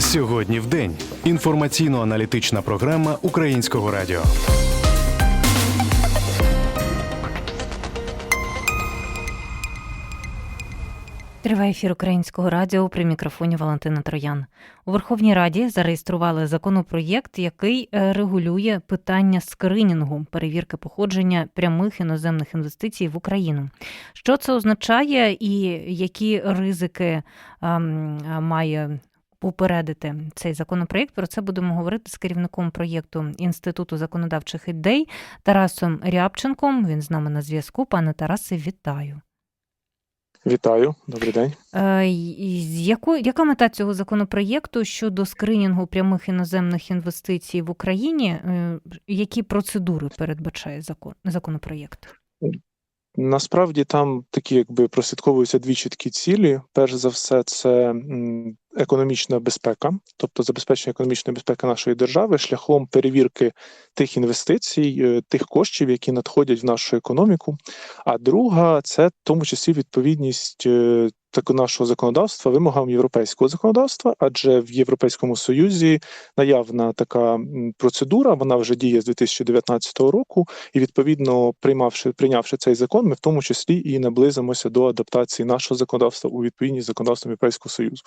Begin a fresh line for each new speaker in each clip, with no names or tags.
Сьогодні в день. Інформаційно-аналітична програма Українського радіо.
Триває ефір українського радіо при мікрофоні Валентина Троян. У Верховній Раді зареєстрували законопроєкт, який е, регулює питання скринінгу перевірки походження прямих іноземних інвестицій в Україну. Що це означає, і які ризики ем, е, має попередити цей законопроєкт? Про це будемо говорити з керівником проєкту Інституту законодавчих ідей Тарасом Рябченком. Він з нами на зв'язку. Пане Тарасе, вітаю.
Вітаю, добрий день.
Е, яко- яка мета цього законопроєкту щодо скринінгу прямих іноземних інвестицій в Україні? Е, Які процедури передбачає закон законопроєкт?
Насправді там такі, якби прослідковуються дві чіткі цілі. Перш за все, це економічна безпека, тобто забезпечення економічної безпеки нашої держави шляхом перевірки тих інвестицій, е, тих коштів, які надходять в нашу економіку. А друга це в тому числі відповідність е, нашого законодавства вимогам європейського законодавства, адже в Європейському Союзі наявна така процедура, вона вже діє з 2019 року, і відповідно приймавши прийнявши цей закон, ми в тому числі і наблизимося до адаптації нашого законодавства у відповідність з законодавством Європейського Союзу.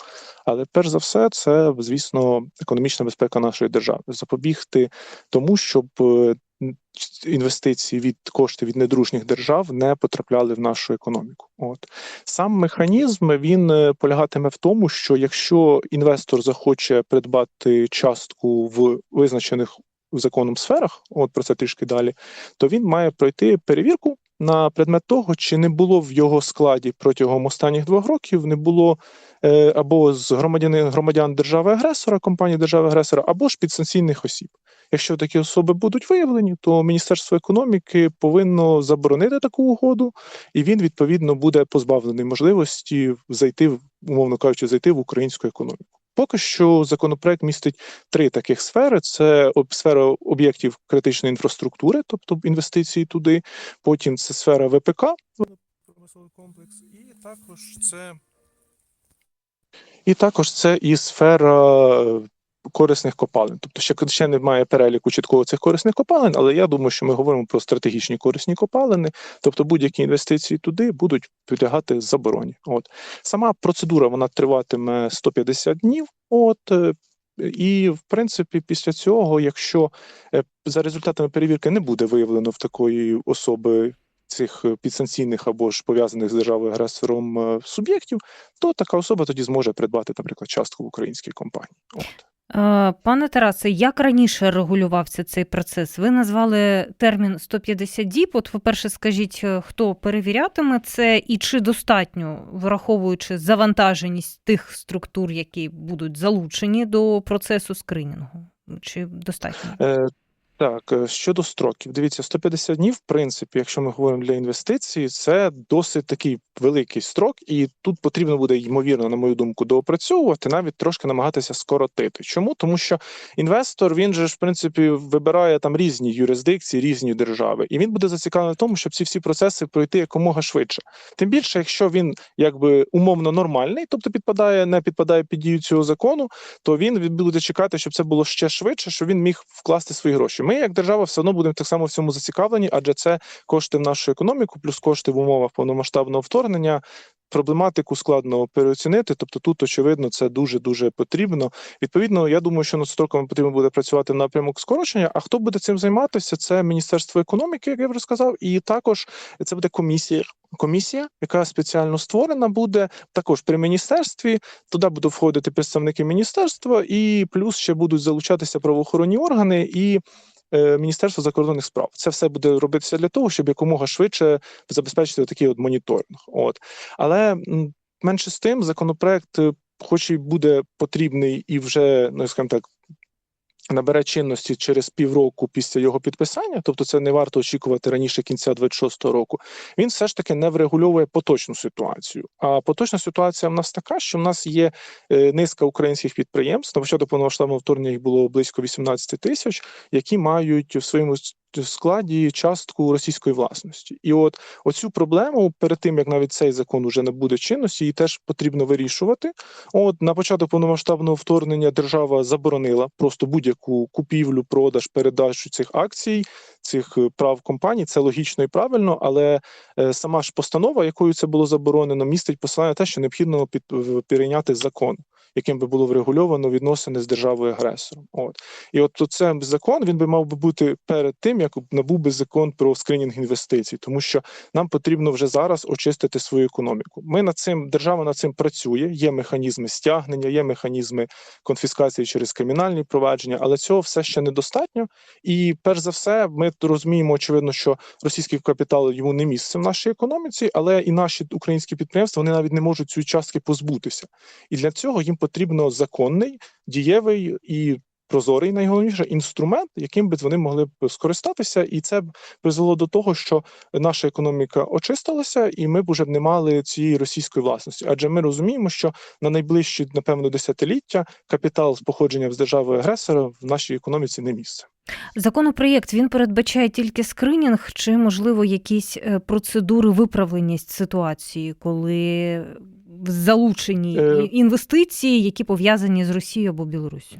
Але перш за все, це звісно економічна безпека нашої держави, запобігти тому, щоб е, інвестиції від кошти від недружніх держав не потрапляли в нашу економіку. От сам механізм він е, полягатиме в тому, що якщо інвестор захоче придбати частку в визначених законом сферах, от про це трішки далі, то він має пройти перевірку на предмет того, чи не було в його складі протягом останніх двох років, не було е, або з громадян, громадян держави-агресора, компанії держави-агресора, або ж підсанкційних осіб. Якщо такі особи будуть виявлені, то Міністерство економіки повинно заборонити таку угоду, і він відповідно буде позбавлений можливості зайти, умовно кажучи, зайти в українську економіку. Поки що законопроект містить три таких сфери: це сфера об'єктів критичної інфраструктури, тобто інвестиції туди. Потім це сфера ВПК, промисловий комплекс, і також це і також це і сфера корисних копалин. Тобто ще, ще немає переліку чіткого цих корисних копалин, але я думаю, що ми говоримо про стратегічні корисні копалини, тобто будь-які інвестиції туди будуть підлягати забороні. От сама процедура вона триватиме 150 днів. От е, і в принципі, після цього, якщо е, за результатами перевірки не буде виявлено в такої особи цих е, підсанкційних або ж пов'язаних з державою агресором суб'єктів, то така особа тоді зможе придбати, наприклад, частку в українській компанії. От.
Е, Пане Тарасе, як раніше регулювався цей процес? Ви назвали термін 150 діб. От, по-перше, скажіть, е, хто перевірятиме це, і чи достатньо, враховуючи завантаженість тих структур, які будуть залучені до процесу скринінгу? Чи достатньо?
Так, е, щодо строків, дивіться, 150 днів, в принципі, якщо ми говоримо для інвестицій, це досить такий великий строк, і тут потрібно буде ймовірно, на мою думку, доопрацьовувати, навіть трошки намагатися скоротити. Чому? Тому що інвестор він же ж в принципі вибирає там різні юрисдикції, різні держави, і він буде зацікавлений в тому, щоб ці всі процеси пройти якомога швидше. Тим більше, якщо він якби умовно нормальний, тобто підпадає, не підпадає під дію цього закону, то він буде чекати, щоб це було ще швидше, щоб він міг вкласти свої гроші. Ми, як держава, все одно будемо так само в цьому зацікавлені, адже це кошти в нашу економіку, плюс кошти в умовах повномасштабного вторгнення. Проблематику складно переоцінити, тобто тут очевидно це дуже дуже потрібно. Відповідно, я думаю, що над строками потрібно буде працювати в напрямок скорочення. А хто буде цим займатися? Це Міністерство економіки, як я вже сказав, і також це буде комісія. Комісія, яка спеціально створена, буде також при міністерстві. Туди будуть входити представники міністерства, і плюс ще будуть залучатися правоохоронні органи і е, Міністерство закордонних справ. Це все буде робитися для того, щоб якомога швидше забезпечити такий от моніторинг. От але менше з тим, законопроект, е, хоч і буде потрібний і вже ну скажімо так. Набере чинності через півроку після його підписання, тобто це не варто очікувати раніше кінця 26-го року. Він все ж таки не врегульовує поточну ситуацію. А поточна ситуація в нас така, що в нас є е, низка українських підприємств. На початку повномасштабного вторгнення їх було близько 18 тисяч, які мають в своєму складі частку російської власності. І от оцю проблему перед тим як навіть цей закон уже не буде чинності, її теж потрібно вирішувати. От на початок повномасштабного вторгнення держава заборонила просто будь-яку купівлю, продаж, передачу цих акцій, цих е, прав компаній. Це логічно і правильно, але е, сама ж постанова, якою це було заборонено, містить посилання на те, що необхідно під в- перейняти закон, яким би було врегульовано відносини з державою агресором. От і от це закон він би мав би бути перед тим, як набув би закон про скринінг інвестицій, тому що нам потрібно вже зараз очистити свою економіку. Ми над цим держава над цим працює. Є механізми стягнення, є механізми конфіскації через кримінальні провадження, але цього все ще недостатньо. І перш за все, ми розуміємо, очевидно, що російський капітал йому не місце в нашій економіці, але і наші українські підприємства вони навіть не можуть цієї частки позбутися. І для цього їм потрібно законний, дієвий і прозорий, найголовніше інструмент, яким би вони могли б скористатися, і це б призвело до того, що наша економіка очистилася, і ми б уже не мали цієї російської власності. Адже ми розуміємо, що на найближчі, напевно, десятиліття капітал з походженням з держави агресора в нашій економіці не місце.
Законопроєкт він передбачає тільки скринінг, чи можливо якісь е, процедури виправленість ситуації, коли залучені
Е.
інвестиції, які пов'язані з Росією або Білоруссю?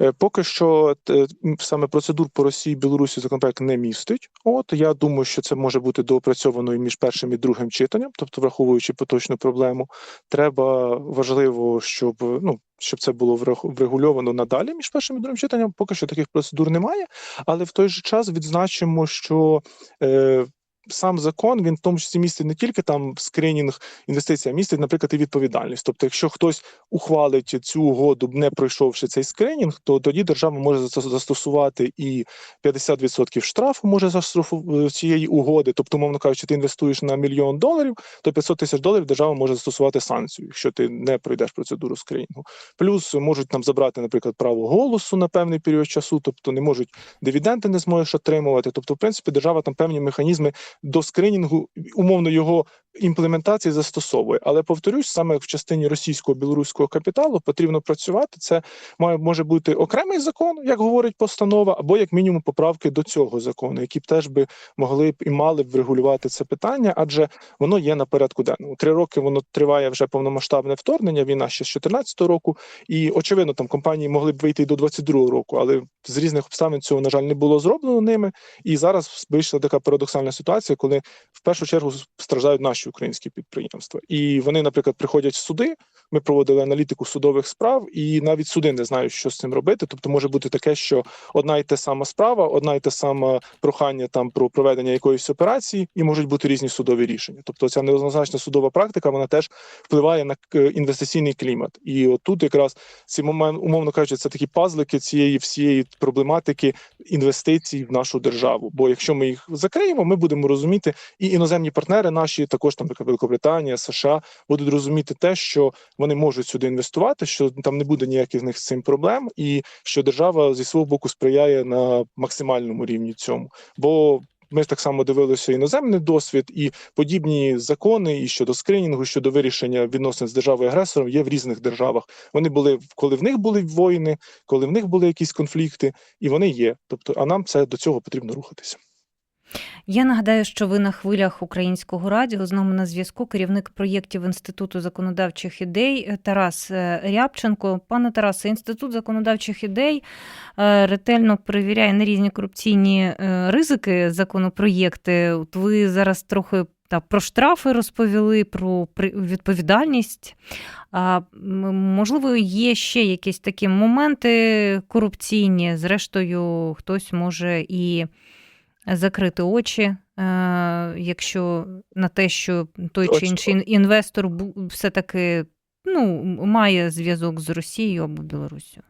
Е, Поки що е, саме процедур по Росії Білорусі законопроект не містить. От я думаю, що це може бути доопрацьовано і між першим і другим читанням, тобто враховуючи поточну проблему, треба важливо, щоб ну. Щоб це було врегульовано надалі між першим і другим читанням, поки що таких процедур немає. Але в той же час відзначимо, що е, сам закон він в тому числі містить не тільки там скринінг інвестицій, а містить, наприклад, і відповідальність. Тобто, якщо хтось ухвалить цю угоду, не пройшовши цей скринінг, то тоді держава може зас- застосувати і 50% штрафу може застосувати цієї угоди. Тобто, мовно кажучи, ти інвестуєш на мільйон доларів, то 500 тисяч доларів держава може застосувати санкцію, якщо ти не пройдеш процедуру скринінгу. Плюс можуть там забрати, наприклад, право голосу на певний період часу, тобто не можуть дивіденди не зможеш отримувати. Тобто, в принципі, держава там певні механізми до скринінгу, умовно його імплементації застосовує. Але повторюсь, саме в частині російського білоруського капіталу потрібно працювати. Це має може бути окремий закон, як говорить постанова, або як мінімум поправки до цього закону, які б теж би могли б і мали б врегулювати це питання, адже воно є на порядку денному. Три роки воно триває вже повномасштабне вторгнення. Війна ще з 14 року, і очевидно, там компанії могли б вийти і до 22 року, але з різних обставин цього на жаль не було зроблено ними. І зараз вийшла така парадоксальна ситуація, коли в першу чергу страждають наші українські підприємства, і вони, наприклад, приходять в суди. Ми проводили аналітику судових справ, і навіть суди не знають, що з цим робити. Тобто може бути таке, що одна й те сама справа, одна й те саме прохання там про проведення якоїсь операції, і можуть бути різні судові рішення. Тобто, ця неоднозначна судова практика вона теж впливає на інвестиційний клімат. І отут якраз ці момент, умовно кажучи, це такі пазлики цієї всієї проблематики інвестицій в нашу державу. Бо якщо ми їх закриємо, ми будемо розуміти, і іноземні партнери наші, також там наприклад, Великобританія, США, будуть розуміти те, що вони можуть сюди інвестувати, що там не буде ніяких з них з цим проблем, і що держава зі свого боку сприяє на максимальному рівні цьому. Бо ми так само дивилися іноземний досвід, і подібні закони і щодо скринінгу, щодо вирішення відносин з державою агресором є в різних державах. Вони були коли в них були воїни, коли в них були якісь конфлікти, і вони є. Тобто, а нам це до цього потрібно рухатися.
Я нагадаю, що ви на хвилях українського радіо з нами на зв'язку керівник проєктів Інституту законодавчих ідей е, Тарас е, Рябченко. Пане Тарасе, інститут законодавчих ідей е, ретельно перевіряє на різні корупційні ризики законопроєкти. От ви зараз трохи та про штрафи розповіли, про відповідальність. А можливо, є ще якісь такі моменти корупційні. Зрештою, хтось може і закрити очі, е, якщо на те, що той чи інший інвестор бу- все-таки ну, має зв'язок з Росією або Білоруссю.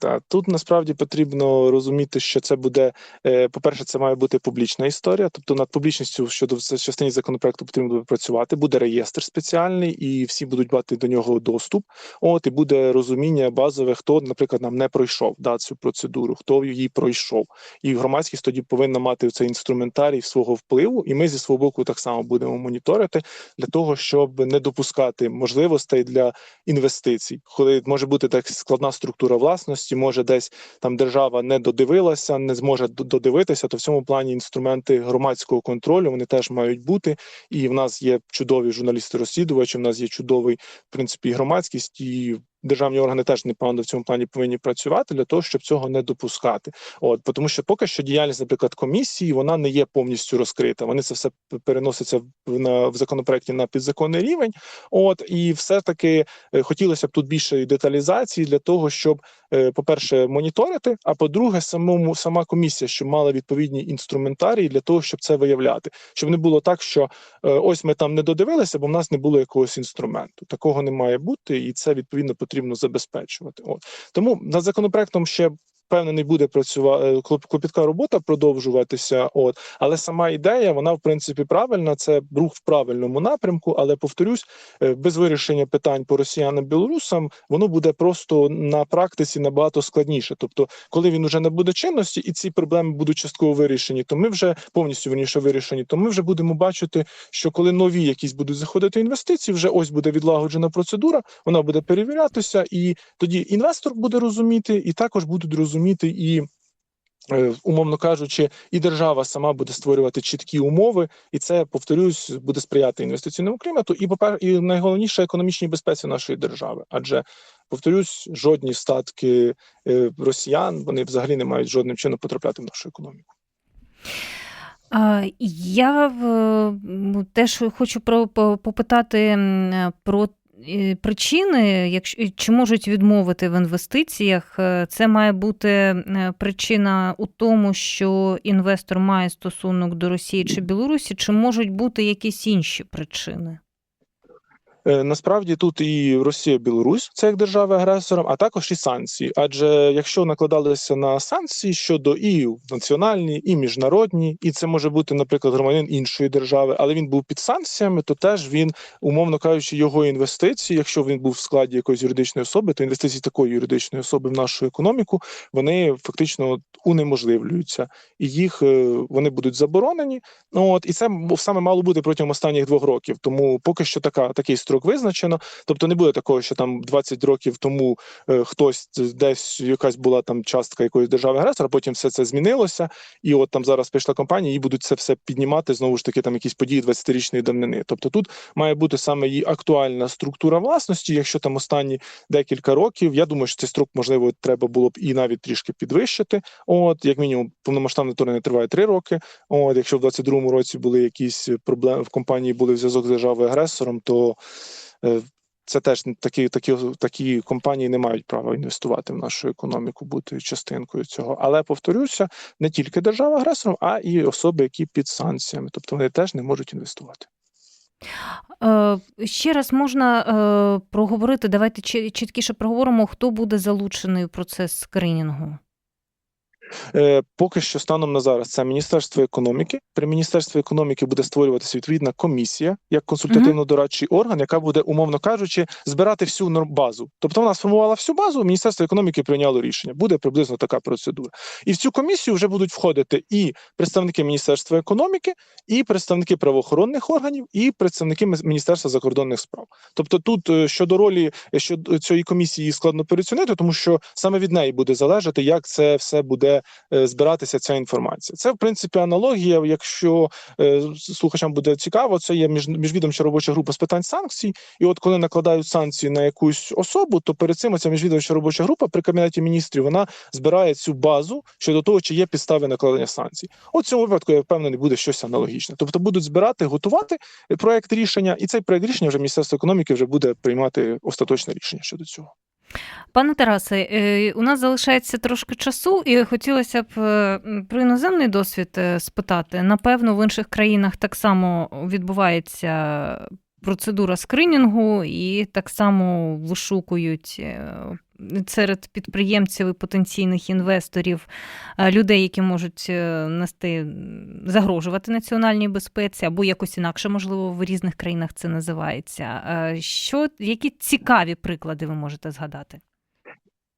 Так, тут насправді потрібно розуміти, що це буде, е, по-перше, це має бути публічна історія. Тобто над публічністю щодо частині законопроекту потрібно буде працювати. Буде реєстр спеціальний, і всі будуть мати до нього доступ. От і буде розуміння базове, хто, наприклад, нам не пройшов да, цю процедуру, хто її пройшов. І громадськість тоді повинна мати цей інструментарій свого впливу. І ми зі свого боку так само будемо моніторити для того, щоб не допускати можливостей для інвестицій, коли може бути так складна структура власності. Власності, може десь там держава не додивилася, не зможе додивитися. То в цьому плані інструменти громадського контролю вони теж мають бути. І в нас є чудові журналісти-розслідувачі. В нас є чудовий в принципі громадськість і. Державні органи теж непогано в цьому плані повинні працювати для того, щоб цього не допускати. От тому, що поки що діяльність, наприклад, комісії вона не є повністю розкрита. Вони це все переноситься в на в законопроекті на підзаконний рівень. От і все таки хотілося б тут більше деталізації для того, щоб, е, по-перше, моніторити. А по-друге, самому сама комісія, щоб мала відповідні інструментарії для того, щоб це виявляти, щоб не було так, що е, ось ми там не додивилися, бо в нас не було якогось інструменту. Такого не має бути, і це відповідно потрібно забезпечувати. От тому над законопроектом ще. Впевнений, буде працювати клопітка робота продовжуватися. От але сама ідея, вона в принципі правильна. Це рух в правильному напрямку. Але повторюсь, е, без вирішення питань по росіянам білорусам воно буде просто на практиці набагато складніше. Тобто, коли він уже не буде чинності, і ці проблеми будуть частково вирішені, то ми вже повністю верніше вирішені. То ми вже будемо бачити, що коли нові якісь будуть заходити інвестиції, вже ось буде відлагоджена процедура, вона буде перевірятися, і тоді інвестор буде розуміти, і також будуть розуміти і. е, Умовно кажучи, і держава сама буде створювати чіткі умови, і це повторюсь, буде сприяти інвестиційному клімату, і попер, і найголовніше економічній безпеці нашої держави. Адже повторюсь, жодні статки е, росіян вони взагалі не мають жодним чином потрапляти в нашу економіку.
Я теж хочу про, попитати про причини, якщо чи можуть відмовити в інвестиціях. Е, Це має бути е, причина у тому, що інвестор має стосунок до Росії чи Білорусі, чи можуть бути якісь інші причини?
Е, Насправді тут і Росія, Білорусь, це як держави агресором, а також і санкції. Адже якщо накладалися на санкції щодо і національні, і міжнародні, і це може бути, наприклад, громадянин іншої держави, але він був під санкціями, то теж він, умовно кажучи, його інвестиції, якщо він був в складі якоїсь юридичної особи, то інвестиції такої юридичної особи в нашу економіку вони фактично унеможливлюються, і їх е, вони будуть заборонені. Ну от і це саме мало бути протягом останніх двох років. Тому поки що така такий строк визначено. Тобто не буде такого, що там 20 років тому е, хтось десь якась була там частка якоїсь держави агресора, потім все це змінилося, і от там зараз прийшла компанія, і будуть це все піднімати знову ж таки там якісь події 20-річної давнини. Тобто тут має бути саме її актуальна структура власності. Якщо там останні декілька років, я думаю, що цей строк можливо треба було б і навіть трішки підвищити. От як мінімум, повномасштабне вторгнення триває 3 роки. От якщо в 22-му році були якісь проблеми в компанії, були зв'язок з державою агресором, то це теж такі, такі, такі компанії не мають права інвестувати в нашу економіку, бути частинкою цього. Але повторюся, не тільки держава агресором, а і особи, які під санкціями, тобто вони теж не можуть інвестувати.
Е, Ще раз можна е, проговорити, давайте чі- чіткіше проговоримо, хто буде залучений в процес скринінгу.
Е, поки що станом на зараз це Міністерство економіки. При Міністерстві економіки буде створюватися відповідна комісія як консультативно-дорадчий орган, яка буде, умовно кажучи, збирати всю базу. Тобто вона сформувала всю базу. Міністерство економіки прийняло рішення. Буде приблизно така процедура. І в цю комісію вже будуть входити і представники Міністерства економіки, і представники правоохоронних органів, і представники Міністерства закордонних справ. Тобто, тут е, щодо ролі щодо цієї комісії складно переоцінити, тому що саме від неї буде залежати, як це все буде збиратися ця інформація. Це в принципі аналогія. Якщо е, слухачам буде цікаво, це є між, міжвідомча робоча група з питань санкцій. І от коли накладають санкції на якусь особу, то перед цим ця міжвідомча робоча група при кабінеті міністрів вона збирає цю базу щодо того, чи є підстави накладення санкцій. От цьому випадку я впевнений, буде щось аналогічне. Тобто будуть збирати, готувати е, проект рішення, і цей проект рішення вже міністерство економіки вже буде приймати остаточне рішення щодо цього.
Пане Тарасе, е, у нас залишається трошки часу, і хотілося б е, про іноземний досвід е, спитати. Напевно, в інших країнах так само відбувається процедура скринінгу, і так само вишукують серед підприємців і потенційних інвесторів е, людей, які можуть е, нести загрожувати національній безпеці, або якось інакше, можливо, в різних країнах це називається. Е, Що які цікаві приклади ви можете згадати?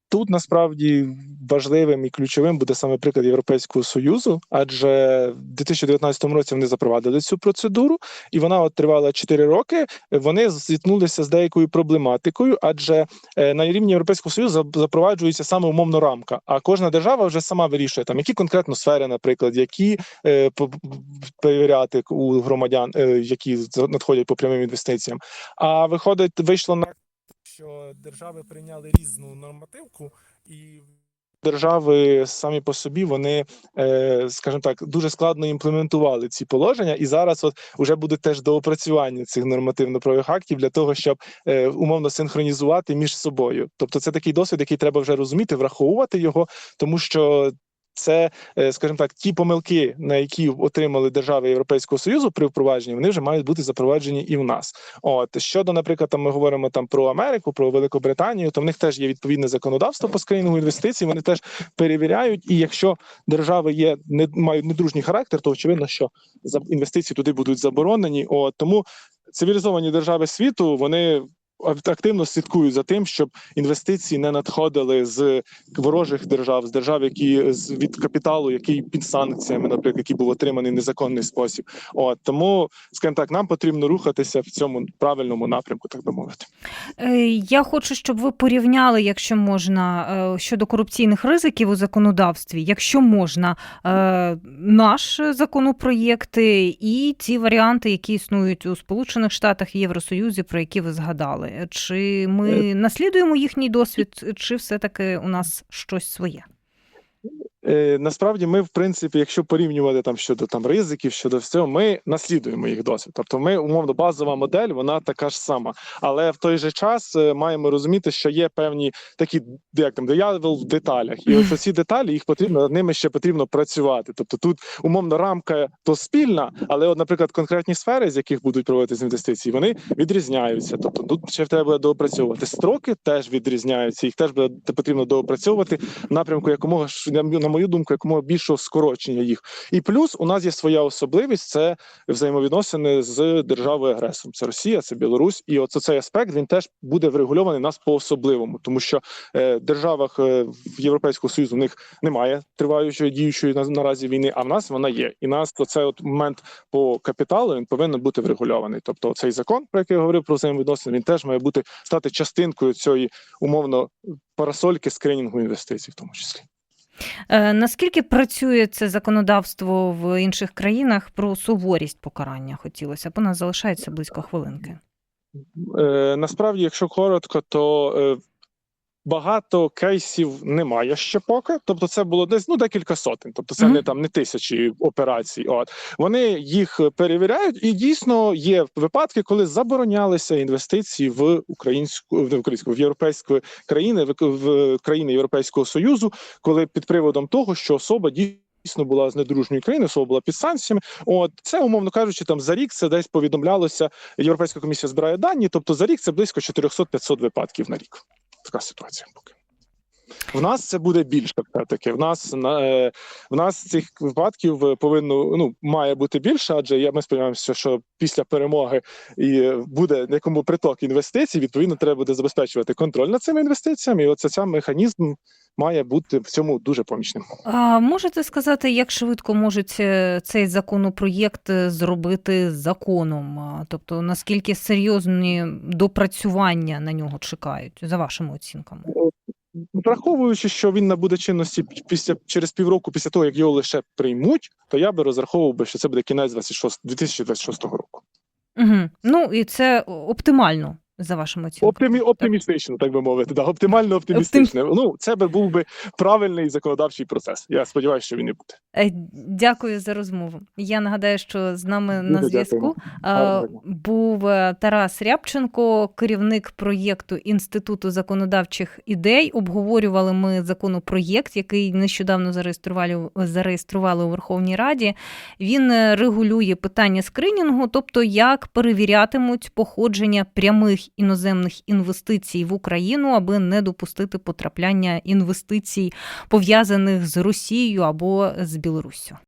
Тут насправді важливим і ключовим буде саме приклад Європейського союзу, адже в 2019 році вони запровадили цю процедуру, і вона от тривала 4 роки. Вони зіткнулися з деякою проблематикою, адже е, на рівні Європейського союзу запроваджується саме умовно рамка. А кожна держава вже сама вирішує там, які конкретно сфери, наприклад, які е, перевіряти у громадян, е, які надходять по прямим інвестиціям. А виходить, вийшло на що держави прийняли різну нормативку і. Держави самі по собі вони, е, скажімо так, дуже складно імплементували ці положення, і зараз от вже буде теж доопрацювання цих нормативно-правових актів для того, щоб е, умовно синхронізувати між собою. Тобто, це такий досвід, який треба вже розуміти, враховувати його, тому що це, е, скажімо так, ті помилки, на які отримали держави Європейського союзу при впровадженні, вони вже мають бути запроваджені і в нас. От щодо, наприклад, там ми говоримо там про Америку, про Великобританію, то в них теж є відповідне законодавство по скринінгу інвестицій. Вони теж перевіряють. І якщо держави є не мають недружній характер, то очевидно, що інвестиції туди будуть заборонені. От тому цивілізовані держави світу вони. Активно слідкують за тим, щоб інвестиції не надходили з ворожих держав, з держав, які з від капіталу, який під санкціями, наприклад, який був отриманий незаконний спосіб. От тому, скажімо так, нам потрібно рухатися в цьому правильному напрямку, так би мовити.
Е, Я хочу, щоб ви порівняли, якщо можна, е, щодо корупційних ризиків у законодавстві, якщо можна, е, наш законопроєкт і ті варіанти, які існують у Сполучених Штатах і Євросоюзі, про які ви згадали. Чи ми наслідуємо їхній досвід, чи все-таки у нас щось своє?
Е, насправді, ми, в принципі, якщо порівнювати там щодо там ризиків, щодо всього, ми наслідуємо їх досвід. Тобто, ми умовно базова модель, вона така ж сама. Але в той же час е, маємо розуміти, що є певні такі, як там диявол в деталях, і ось ці деталі їх потрібно над ними ще потрібно працювати. Тобто, тут умовно рамка то спільна, але, от, наприклад, конкретні сфери, з яких будуть проводитися інвестиції, вони відрізняються. Тобто, тут ще треба буде доопрацьовувати. Строки теж відрізняються, їх теж буде потрібно доопрацьовувати в напрямку якомога на мою думку, якомога більшого скорочення їх. І плюс у нас є своя особливість це взаємовідносини з державою агресором. Це Росія, це Білорусь, і оце цей аспект він теж буде врегульований нас по особливому, тому що е, державах е, в Європейського союзу в них немає триваючої діючої на, наразі війни, а в нас вона є. І нас оцей от момент по капіталу він повинен бути врегульований. Тобто, цей закон, про який я говорив про взаємовідносини, він теж має бути стати частинкою цієї умовно парасольки скринінгу інвестицій, в тому числі.
Е, Наскільки працює це законодавство в інших країнах про суворість покарання? Хотілося б. У нас залишається близько хвилинки.
Е, насправді, якщо коротко, то е, багато кейсів немає ще поки. Тобто, це було десь ну декілька сотень. Тобто, це
Мгм.
не там не тисячі операцій. От вони їх перевіряють, і дійсно є випадки, коли заборонялися інвестиції в українську в українську в європейську країни, в, в країни Європейського союзу, коли під приводом того, що особа дійсно. Дійсно була з недружньої країни, особа була під санкціями. От це, умовно кажучи, там за рік це десь повідомлялося. Європейська комісія збирає дані. Тобто за рік це близько 400-500 випадків на рік. Така ситуація поки. В нас це буде більше все-таки. В нас на е, в нас цих випадків е, повинно ну має бути більше, адже я ми сподіваємося, що після перемоги і буде якому приток інвестицій. Відповідно, треба буде забезпечувати контроль над цими інвестиціями. І оце цей механізм має бути в цьому дуже помічним.
А можете сказати, як швидко можуть е, цей законопроєкт зробити законом? Тобто наскільки серйозні допрацювання на нього чекають, за вашими оцінками?
Враховуючи, що він набуде чинності після через півроку, після того як його лише приймуть, то я би розраховував би, що це буде кінець 26, 2026 року.
Угу. Ну і це оптимально за вашими оцінками.
Оптимі, оптимістично, так би мовити. Да, оптимально оптимістично. Ну, це би був би правильний законодавчий процес. Я сподіваюся, що він і буде.
Е, Дякую за розмову. Я нагадаю, що з нами
Дуже
на зв'язку був е, Тарас Рябченко, керівник проєкту Інституту законодавчих ідей. Обговорювали ми законопроєкт, який нещодавно зареєстрували, зареєстрували у Верховній Раді. Він е, регулює питання скринінгу, тобто як перевірятимуть походження іноземних інвестицій в Україну, аби не допустити потрапляння інвестицій пов'язаних з Росією або з Білоруссю.